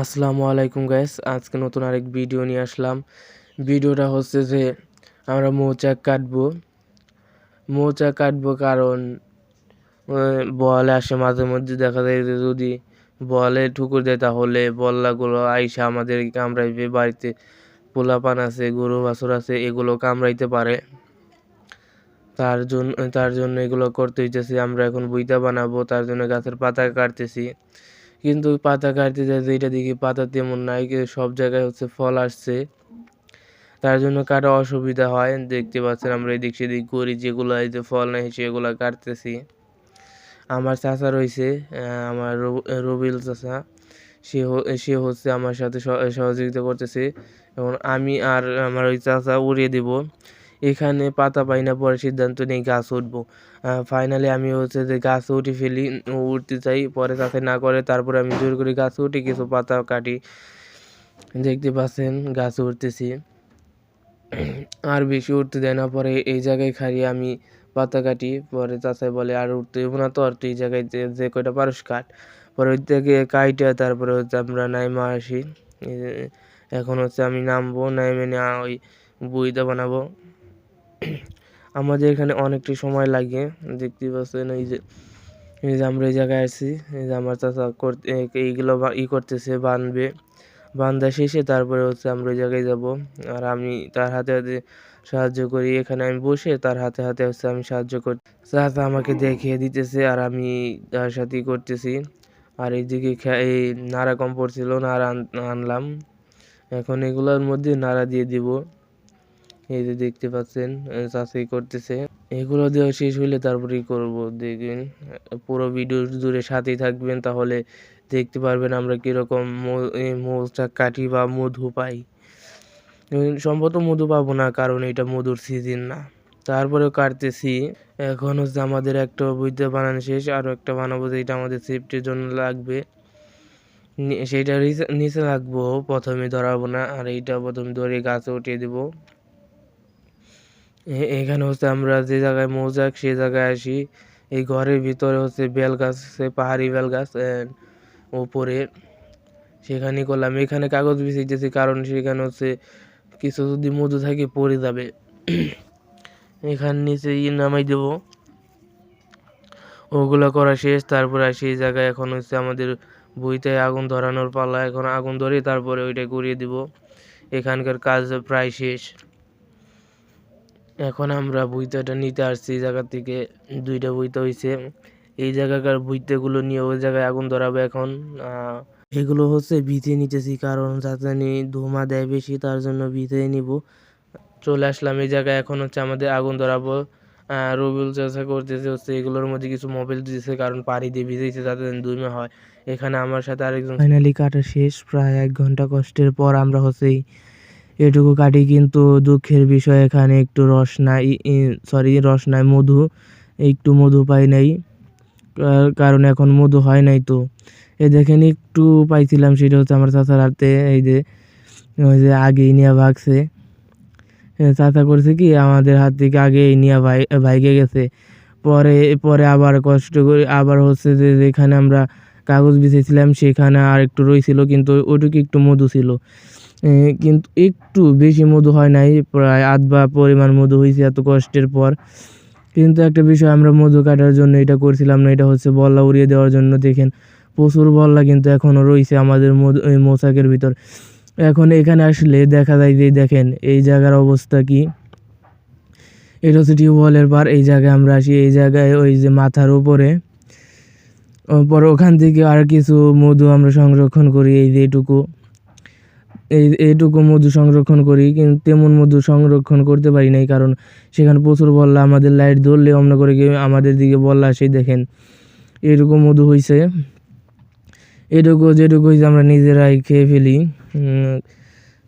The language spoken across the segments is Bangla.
আসসালামু আলাইকুম গাইস আজকে নতুন আরেক ভিডিও নিয়ে আসলাম। ভিডিওটা হচ্ছে যে আমরা মৌচাক কাটবো। মৌচাক কাটবো কারণ বল আসে মাঝে মধ্যে, দেখা যায় যে যদি বলে ঠুকুর দেয় তাহলে বল্লাগুলো আইসা আমাদের কামড়াইবে, বাড়িতে পোলাপান আছে, গরু বাছুর আছে, এগুলো কামড়াইতে পারে। তার জন্য তার জন্য এগুলো করতে হইতেছে, আমরা এখন বইতা বানাবো, তার জন্য গাছের পাতা কাটতেছি। কিন্তু পাতা কাটতে যায় যেটা দেখি পাতা তেমন নাই সব জায়গায় হচ্ছে ফল আসছে। তার জন্য কাটা অসুবিধা হয়, দেখতে পাচ্ছেন আমরা এদিক সেদিক করি যেগুলো এই যে ফল নাই সেগুলো কাটতেছি। আমার চাচা রয়েছে আমার রব- রবিল চাচা। সে সে হচ্ছে আমার সাথে সহ- সহযোগিতা করতেছে। এবং আমি আর আমার ওই চাচা উড়িয়ে দিব। এখানে পাতা পাই না, পরে সিদ্ধান্ত নেই, গাছ উঠবো। ফাইনালি আমি হচ্ছে যে গাছ উঠে ফেলি, উঠতে চাই, পরে চাচা না করে তারপরে আমি জোর করে গাছ উঠে কিছু পাতা কাটি। দেখতে পাচ্ছেন, গাছ উঠতেছি। আর বেশি উঠতে দেয় না, পরে এই জায়গায় খাইয়ে আমি পাতা কাটি, পরে চাচাই বলে, আর উঠতে দেবো না তো, আর তুই জায়গায় যে কয়টা পারস কাট। পরে ওই থেকে কাইটা, তারপরে হচ্ছে আমরা নাইমা আসি। এখন হচ্ছে আমি নামবো, নাইমে ওই বইটা বানাবো। আমাদের এখানে অনেকটা সময় লাগে দেখতে পাচ্ছেন এই যে এই যে আমরা এই জায়গায় আছি, এই যে আমার চাচা করতে এইগুলো ই করতেছে, বানবে। বান্দা শেষে তারপরে হচ্ছে আমরা ওই জায়গায় যাব। আর আমি তার হাতে হাতে সাহায্য করি, এখানে আমি বসে তার হাতে হাতে হচ্ছে আমি সাহায্য করি। চাচা আমাকে দেখিয়ে দিতেছে আর আমি তার সাথেই করতেছি। আর এইদিকে এই নাড়া কম পড়ছিল নাড়া আন- আনলাম। এখন এগুলোর মধ্যে নাড়া দিয়ে দিব। এই যে দেখতে পাচ্ছেন চাষাই করতেছে। এগুলো দেওয়া শেষ হইলে তারপরেই করব, দেখবেন। পুরো ভিডিও জুড়ে সাথেই থাকবেন, তাহলে দেখতে পারবেন আমরা কীরকম মৌটা কাটি বা মধু পাই। সম্ভবত মধু পাবো না, কারণ এটা মধুর সিজন না। তারপরেও কাটতেছি। এখন হচ্ছে আমাদের একটা বইতে বানানো শেষ, আরও একটা বানাবো যেটা আমাদের সেফটির জন্য লাগবে। সেইটা নিচে- রাখব প্রথমে ধরাবো না, আর এইটা প্রথমে ধরে গাছে উঠিয়ে দেবো। এখানে হচ্ছে আমরা যে জায়গায় মৌজাক সে জায়গায় আসি। এই ঘরের ভিতরে হচ্ছে বেল গাছ পাহাড়ি বেল গাছ ওপরে। সেখানে করলাম। এখানে কাগজ বিছিয়েছি, কারণ সেখানে হচ্ছে কিছু যদি মধু থাকে পড়ে যাবে। এখান নিচে ই নামাই দেব। ওগুলো করা শেষ, তারপরে আসি এই জায়গায় এখন হচ্ছে আমাদের বইতে আগুন ধরানোর পালা। এখন আগুন ধরে তারপরে ওইটা গড়িয়ে দিব। এখানকার কাজ প্রায় শেষ। এখন আমরা বইতাটা নিতে আসছি, এই জায়গা থেকে দুইটা বইতে হয়েছে এই জায়গাকার বইতেগুলো নিয়ে ওই জায়গায় আগুন ধরাবো এখন। এগুলো হচ্ছে ভিতে নিতেছি, কারণ যাতে ধোঁয়া দেয় বেশি, তার জন্য ভিতে নিব। চলে আসলাম এই জায়গায়, এখন হচ্ছে আমাদের আগুন ধরাবো। রবিউল চাষা করতেছে হচ্ছে এগুলোর মধ্যে কিছু মোবাইল দিতেছে, কারণ পাড়ি দিয়ে ভিজেছে যাতে ধুমে হয়। এখানে আমার সাথে আরেকজন ফাইনালি কাটা শেষ, প্রায় এক ঘণ্টা কষ্টের পর আমরা হচ্ছে এটুকু কাটি, কিন্তু দুঃখের বিষয় এখানে একটু রস নাই সরি রস নাই, মধু, একটু মধু পাই নাই কারণ এখন মধু হয় নাই তো। এ দেখেন, একটু পাইছিলাম সেটা হচ্ছে আমার চাচার হাতে, এই যে, ওই যে আগেই নিয়ে ভাগছে। চাচা করছে কি, আমাদের হাত থেকে আগেই নিয়ে ভাই, ভাইগে গেছে। পরে পরে আবার কষ্ট করে, আবার হচ্ছে যে, যেখানে আমরা কাগজ বিছিয়েছিলাম সেখানে আর একটু রয়েছিল কিন্তু ওইটুকু একটু মধু ছিল। কিন্তু একটু বেশি মধু হয় নাই, প্রায় আধ বা পরিমাণ মধু হয়েছে এত কষ্টের পর। কিন্তু একটা বিষয়, আমরা মধু কাটার জন্য এটা করছিলাম না, এটা হচ্ছে বল্লা উড়িয়ে দেওয়ার জন্য। দেখেন, প্রচুর বল্লা কিন্তু এখনও রয়েছে আমাদের মধু মৌচাকের ভিতর। এখন এখানে আসলে দেখা যায় যে, দেখেন, এই জায়গার অবস্থা কি? এটা হচ্ছে টিউবওয়েলের পার, এই জায়গায় আমরা আসি, এই জায়গায় ওই যে মাথার উপরে। পরে ওখান থেকে আর কিছু মধু আমরা সংরক্ষণ করি, এই যে এটুকু। এই, এইটুকু মধু সংরক্ষণ করি, কিন্তু তেমন মধু সংরক্ষণ করতে পারি নাই, কারণ সেখানে প্রচুর বল্লা, আমাদের লাইট ধরলে অমন করে কি আমাদের দিকে বল্লা সেই দেখেন। এটুকু মধু হয়েছে এটুকু যেটুকু হয়েছে আমরা নিজেরাই খেয়ে ফেলি।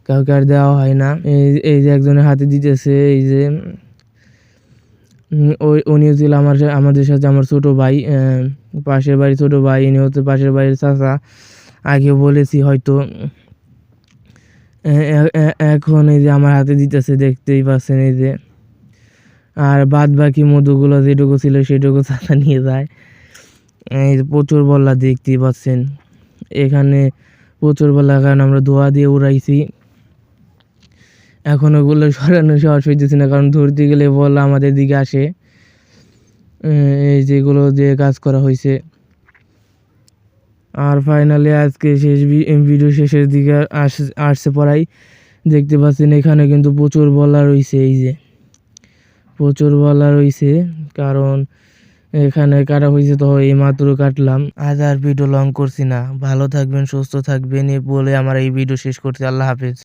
কাউকে আর দেওয়া হয় না। এই যে একজনের হাতে দিতেছে, এই যে ওই উনিও ছিল আমার আমাদের সাথে আমার ছোট ভাই পাশের বাড়ি ছোট ভাই, ইনি হচ্ছে পাশের বাড়ির চাচা। আগে বলেছি হয়তো এখন এই যে আমার হাতে দিতেছে, দেখতেই পাচ্ছেন এই যে। আর বাদ বাকি মধুগুলো যেটুকু ছিল সেটুকু চাচা নিয়ে যায়। এই যে প্রচুর বল্লা দেখতেই পাচ্ছেন। এখানে প্রচুর বলা কারণ আমরা ধোয়া দিয়ে উড়াইছি। এখন ওগুলো সরানো সাহস হইতেছে না, কারণ ধরতে গেলে বল আমাদের দিকে আসে। এই যেগুলো দিয়ে কাজ করা হয়েছে আর ফাইনালি আজকে শেষ ভিডিও শেষের দিকে আস- আসছে পড়াই। দেখতে পাচ্ছেন এখানে কিন্তু প্রচুর বলা রয়েছে এই যে। প্রচুর বলা রয়েছে কারণ এখানে কাটা হয়েছে তো এই মাত্র কাটলাম। আজ আর ভিডিও লং করছি না। ভালো থাকবেন, সুস্থ থাকবেন, এ বলে আমার এই ভিডিও শেষ করছি। আল্লাহ হাফেজ।